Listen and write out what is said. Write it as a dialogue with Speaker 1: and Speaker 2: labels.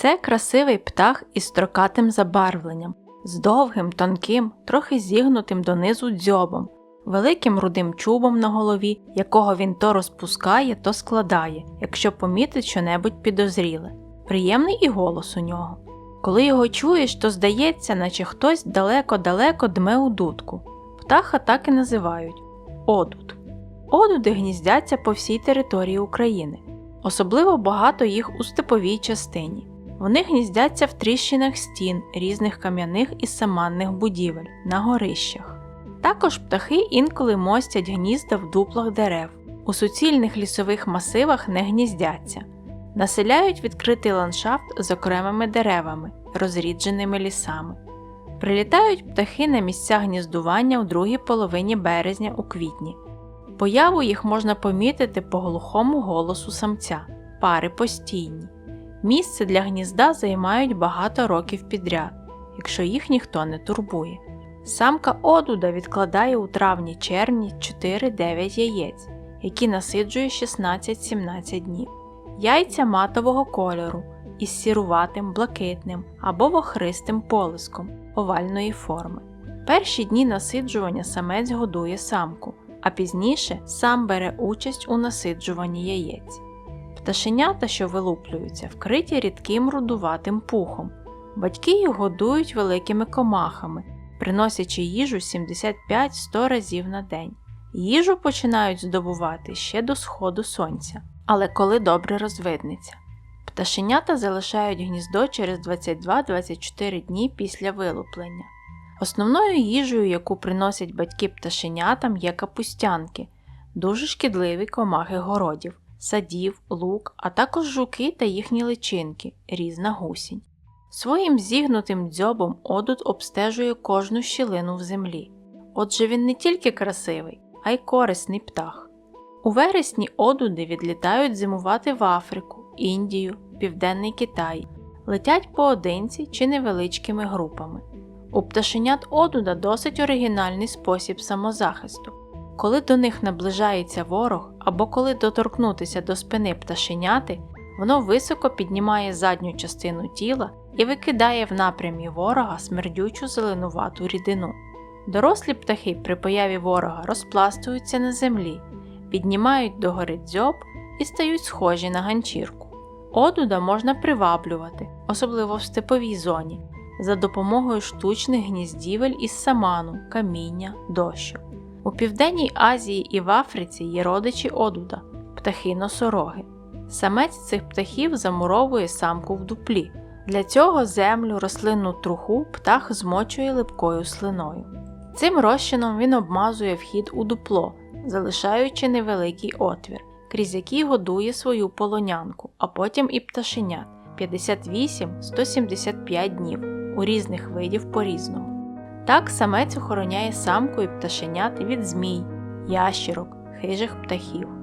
Speaker 1: Це красивий птах із строкатим забарвленням, з довгим, тонким, трохи зігнутим донизу дзьобом, великим рудим чубом на голові, якого він то розпускає, то складає, якщо помітить щонебудь підозріле. Приємний і голос у нього. Коли його чуєш, то здається, наче хтось далеко-далеко дме у дудку. Птаха так і називають одуд. Одуди гніздяться по всій території України. Особливо багато їх у степовій частині. Вони гніздяться в тріщинах стін різних кам'яних і саманних будівель на горищах. Також птахи інколи мостять гнізда в дуплах дерев. У суцільних лісових масивах не гніздяться. Населяють відкритий ландшафт з окремими деревами, розрідженими лісами. Прилітають птахи на місця гніздування у другій половині березня у квітні. Появу їх можна помітити по глухому голосу самця, пари постійні. Місце для гнізда займають багато років підряд, якщо їх ніхто не турбує. Самка одуда відкладає у травні-червні 4-9 яєць, які насиджує 16-17 днів. Яйця матового кольору із сіруватим, блакитним або вохристим полиском овальної форми. Перші дні насиджування самець годує самку, а пізніше сам бере участь у насиджуванні яєць. Пташенята, що вилуплюються, вкриті рідким рудуватим пухом. Батьки їх годують великими комахами, приносячи їжу 75-100 разів на день. Їжу починають здобувати ще до сходу сонця, але коли добре розвиднеться. Пташенята залишають гніздо через 22-24 дні після вилуплення. Основною їжею, яку приносять батьки пташенятам, є капустянки, дуже шкідливі комахи городів, садів, лук, а також жуки та їхні личинки, різна гусінь. Своїм зігнутим дзьобом одут обстежує кожну щілину в землі. Отже, він не тільки красивий, а й корисний птах. У вересні одуди відлітають зимувати в Африку, Індію, Південний Китай, летять поодинці чи невеличкими групами. У пташенят одуда досить оригінальний спосіб самозахисту. Коли до них наближається ворог або коли доторкнутися до спини пташеняти, воно високо піднімає задню частину тіла і викидає в напрямі ворога смердючу зеленувату рідину. Дорослі птахи при появі ворога розпластуються на землі, піднімають догори дзьоб і стають схожі на ганчірку. Одуда можна приваблювати, особливо в степовій зоні, за допомогою штучних гніздівель із саману, каміння тощо. У Південній Азії і в Африці є родичі одуда птахи носороги. Самець цих птахів замуровує самку в дуплі. Для цього землю, рослинну труху птах змочує липкою слиною. Цим розчином він обмазує вхід у дупло, залишаючи невеликий отвір, крізь який годує свою полонянку, а потім і пташенят 58-175 днів у різних видів по-різному. Так самець охороняє самку і пташенят від змій, ящерок, хижих птахів.